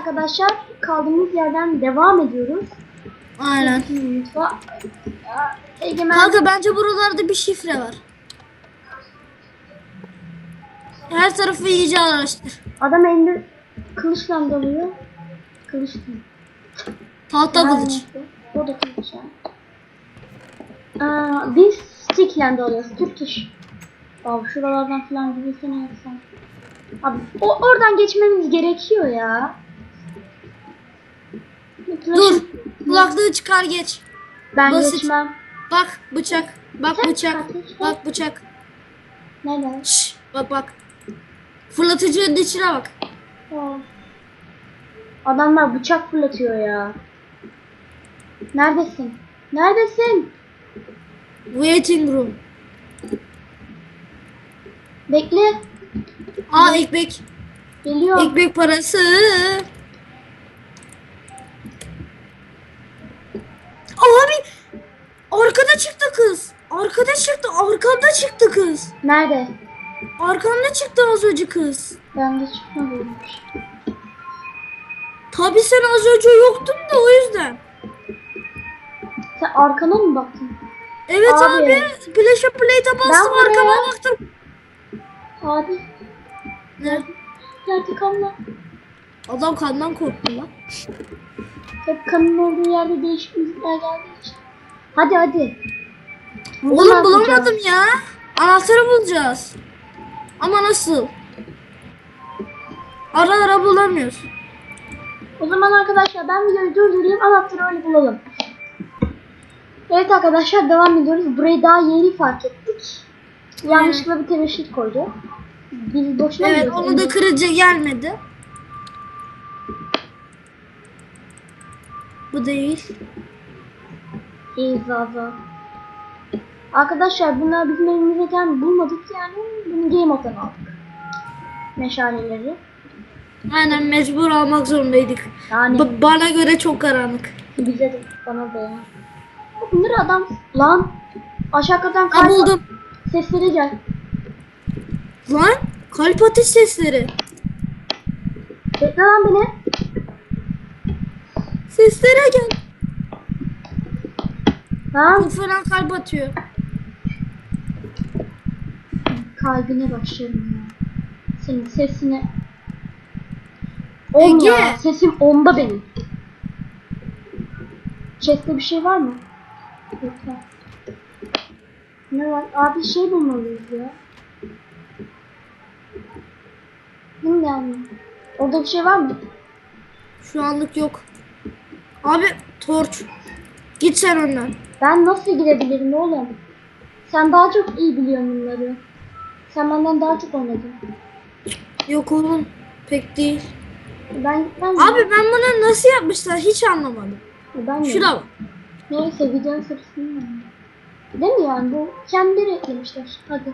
arkadaşlar kaldığımız yerden devam ediyoruz. Aynen. Ya, Egemen. Kanka bence buralarda bir şifre var. Her tarafı iyice araştır. Adam elinde kılıçla dalıyor. Kılıç değil. Tahta kılıç. O da kılıç. Aa, biz stickle dalıyoruz. Turkish. Abi şuralardan falan gidiyorsan yapsam. Abi o, oradan geçmemiz gerekiyor ya. Dur. Kulaklığı çıkar geç. Ben basit. geçmem. Bak bıçak. Bak Sen bıçak. kardeş, Bak bıçak. Neden? Şş, bak bak. Fırlatıcının içine bak. Aa. Adamlar bıçak fırlatıyor ya. Neredesin? Neredesin? Waiting room. Bekle. Aa ekmek. Geliyor. Ekmek parası. Abi arkada çıktı kız. Arkada çıktı. Arkamda çıktı kız. Nerede? Arkamda çıktı az önce kız. Ben de çıkmadım. Tabi sen az önce yoktun da o yüzden. Sen arkana mı baktın? Evet Abi. abi. Flash'a play'e bastım Ben arkama buraya- baktım. Abi. Nerede? Nerede kanla? Adam kandan korktu lan. Hep kanın olduğu yerde değişik müzikler geldiği için. Hadi hadi. Oğlum bulamadım ya. Anahtarı bulacağız. Ama nasıl? Ara ara bulamıyoruz. O zaman arkadaşlar ben videoyu durdurayım anahtarı öyle bulalım. Evet arkadaşlar devam ediyoruz. Burayı daha yeni fark ettik. Yanlışlıkla bir tebeşir koydu. Biz boşuna Evet onu da kırıcı gelmedi. Bu değil. İyi zaza. Arkadaşlar bunlar bizim elimizden bulmadık yani. Bunu Game Mode'dan aldık. Meşaleleri. Aynen mecbur almak zorundaydık. Yani B- bana göre çok karanlık. bize de bana da ya. Bunları adam lan aşağı katan kalp buldum. sesleri gel. Lan kalp atış sesleri. Bekle lan beni. Seslere gel. Lan Çok fena kalp atıyor. Kalbine başlarım ya. Senin sesine. On Ege. ya. Sesim onda benim. Chest'te bir şey var mı? Yok var. Ne var? Abi şey bulmalıyız ya. Değil yani? Orada bir şey var mı? Şu anlık yok. Abi torç. Git sen önden. Ben nasıl girebilirim oğlum? Sen daha çok iyi biliyorsun bunları. Sen benden daha çok oynadın. Yok oğlum. Pek değil. Ben gitmem. Abi ben bunu nasıl yapmışlar hiç anlamadım. ben de. Şuna bak. Neyse videonun sırasını? Değil mi yani bu kendileri eklemişler. Hadi.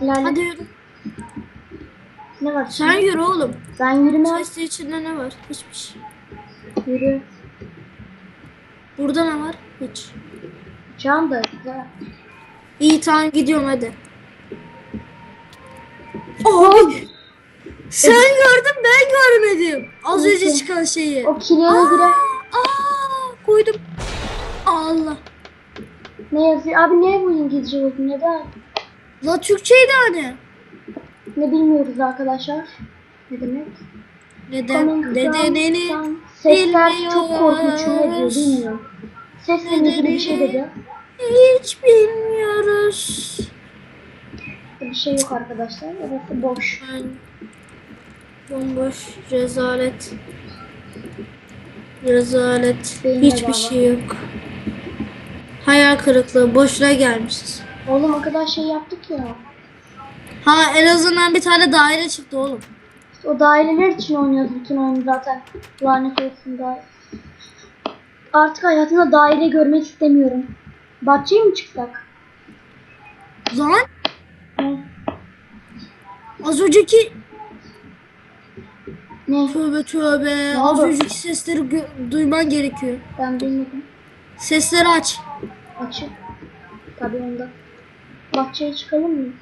İlerle. Hadi yürü. Ne var? Sen yürü oğlum. Ben yürümem. Chest'in içinde ne var? Hiçbir şey. Yürü. Burada ne var? Hiç. Can da güzel. İyi tamam gidiyorum hadi. Abi. Sen gördün ben görmedim. Az önce Neyse. çıkan şeyi. O kilere girer. aa, koydum. Allah. Ne yazıyor? Abi niye bu İngilizce oldu? Neden? La Türkçeydi hani. Ne bilmiyoruz arkadaşlar. Ne demek? Neden? Nedenini Sesler çok korkunç. Ne diyor bilmiyorum. Sesle ilgili bir şey dedi. hiç bilmiyoruz. Bir şey yok arkadaşlar. Orası boş. Ben bomboş rezalet. Rezalet. Beyinle Hiçbir şey yok. Hayal kırıklığı. Boşuna gelmişiz. Oğlum o kadar şey yaptık ya. Ha en azından bir tane daire çıktı oğlum. İşte o daireler için oynuyoruz bütün oyunu zaten. Lanet olsun daire. Artık hayatımda daire görmek istemiyorum. Bahçeye mi çıksak? Ne? Az önceki Ne? tövbe tövbe. Ne Az oldu? önceki sesleri gö- duyman gerekiyor. Ben bilmedim. Sesleri aç. Açık. Tabii onda. Bahçeye çıkalım mı?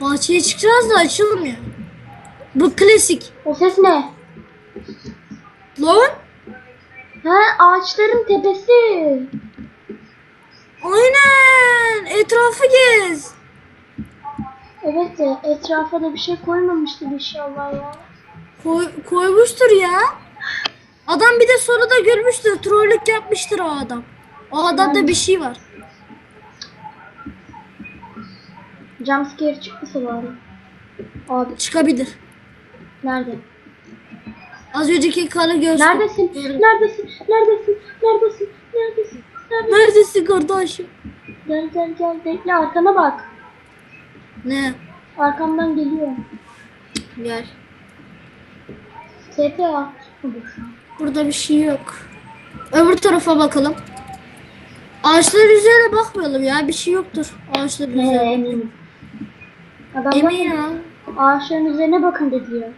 Bahçeye çıkacağız da açılmıyor. Bu klasik. O ses ne? Lan Ha ağaçların tepesi. aynen etrafı gez. Evet de etrafa da bir şey koymamıştır inşallah ya. Koy, koymuştur ya. Adam bir de sonra da görmüştür. Trollük yapmıştır o adam. O adamda bir şey var. Jumpscare çıkmasa bari. Abi Çıkabilir. nerede? Az önceki karı göz. Neredesin? Neredesin? Neredesin? Neredesin? Neredesin? Neredesin? Neredesin kardeşim? Gel gel gel bekle arkana bak. Ne? Arkamdan geliyor. Gel. TPA. Olur. Burada bir şey yok. Öbür tarafa bakalım. Ağaçların üzerine bakmayalım ya. Bir şey yoktur. Ağaçların He üzerine. eminim. Emin ya. ağaçların üzerine bakın dedi ya.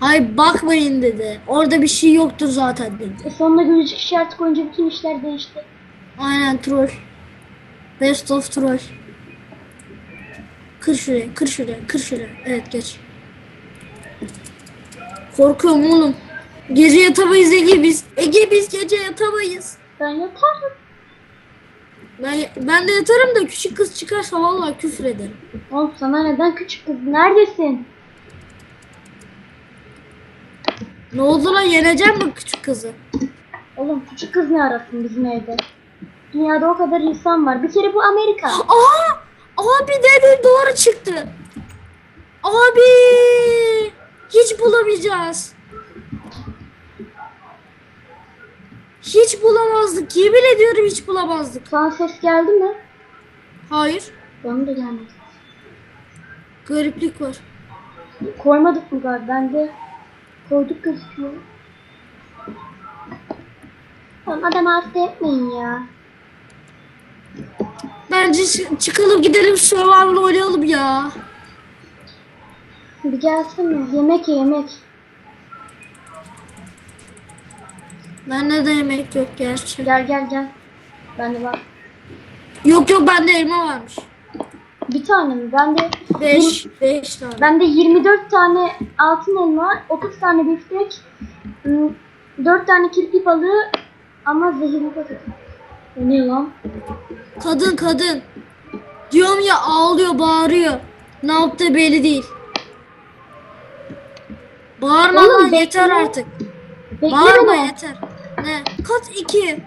Hayır bakmayın dedi. Orada bir şey yoktur zaten dedi. E sonuna gülücük işareti koyunca bütün işler değişti. Aynen troll. Best of troll. Kır şuraya, kır şuraya, kır şuraya. Evet geç. Korkuyorum oğlum. Gece yatamayız Ege biz. Ege biz gece yatamayız. Ben yatarım. Ben, ben de yatarım da küçük kız çıkarsa vallahi küfür ederim. Oğlum sana neden küçük kız? Neredesin? Ne oldu lan yeneceğim mi küçük kızı? Oğlum küçük kız ne arasın bizim evde? Dünyada o kadar insan var. Bir kere bu Amerika. Aa! Abi dedi doğru çıktı. Abi! Hiç bulamayacağız. Hiç bulamazdık. Yemin ediyorum hiç bulamazdık. Sana ses geldi mi? Hayır. Bana da gelmedi. Gariplik var. Koymadık mı galiba? Bende koyduk gözüküyor. Oğlum adamı hasta etmeyin ya. Bence çı- çıkalım gidelim survival oynayalım ya. Bir gelsene. Yemek ye yemek. Bende de yemek yok gerçi. Gel gel gel. Bende var. Yok yok bende elma varmış. Bir tane mi? Bende 5 5 tane. Bende 24 tane altın elma, 30 tane biftek, 4 tane kirpi balığı ama zehirli patates. Ne lan? Kadın kadın. Diyorum ya ağlıyor bağırıyor. Ne yaptığı belli değil. Bağırma Oğlum, lan yeter artık. Bekle Bağırma yeter. Ne? Kat 2.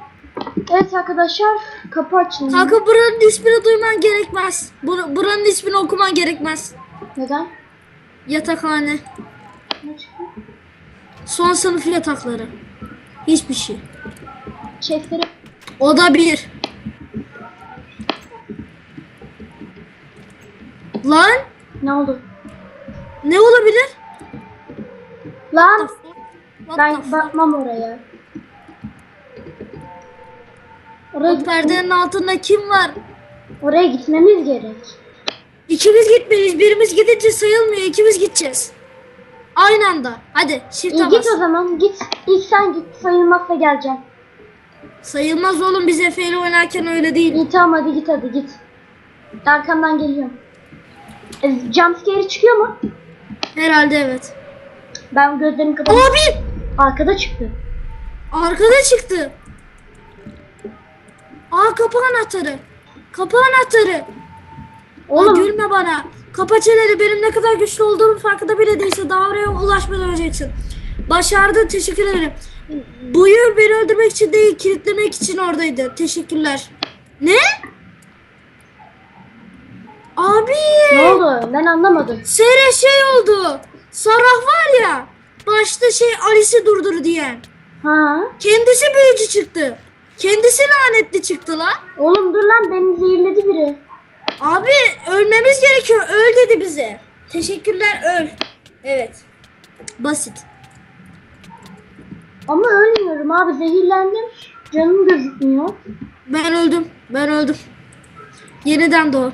Evet arkadaşlar kapı açın. Kanka buranın ismini duyman gerekmez. Bur- buranın ismini okuman gerekmez. Neden? Yatakhane. Ne çıktı? Son sınıf yatakları. Hiçbir şey. Chestleri. Oda 1. Lan Ne oldu? ne olabilir? Lan What the ben fuck? bakmam oraya. Oraya, O perdenin altında kim var? oraya gitmemiz gerek. İkimiz gitmeliyiz. Birimiz gidince sayılmıyor. İkimiz gideceğiz. Aynı anda. Hadi shift İyi bas. git o zaman git. İlk sen git sayılmazsa geleceğim. Sayılmaz oğlum biz Efe ile oynarken öyle değil. İyi tamam hadi git hadi git. Arkamdan geliyorum. E, jumpscare çıkıyor mu? Herhalde evet. Ben gözlerimi kapatıp Abi! arkada çıktı. Arkada çıktı. Aa kapı anahtarı. Kapı anahtarı. Oğlum. Oğlum gülme bana. Kapa çeneni benim ne kadar güçlü olduğumun farkında bile değilse daha oraya ulaşmadan öleceksin. Başardın teşekkür ederim. Bu yıl beni öldürmek için değil kilitlemek için oradaydı. Teşekkürler. Ne? Abi. ne oldu? Ben anlamadım. Sere şey oldu. Sarah var ya. Başta şey Alice'i durdur diyen. Ha? Kendisi büyücü çıktı. Kendisi lanetli çıktı lan. Oğlum dur lan beni zehirledi biri. Abi ölmemiz gerekiyor. Öl dedi bize. Teşekkürler öl. Evet. Basit. Ama ölmüyorum abi zehirlendim. Canım gözükmüyor. Ben öldüm. Ben öldüm. Yeniden doğ.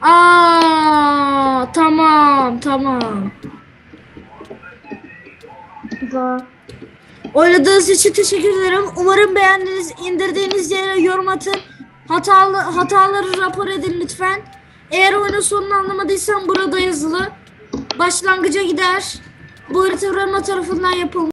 Aa tamam tamam. Güzel. Oynadığınız için teşekkür ederim. Umarım beğendiniz. İndirdiğiniz yere yorum atın. Hatalı hataları rapor edin lütfen. Eğer oyunun sonunu anlamadıysan burada yazılı. Başlangıca gider. Bu harita tarafından yapılmış.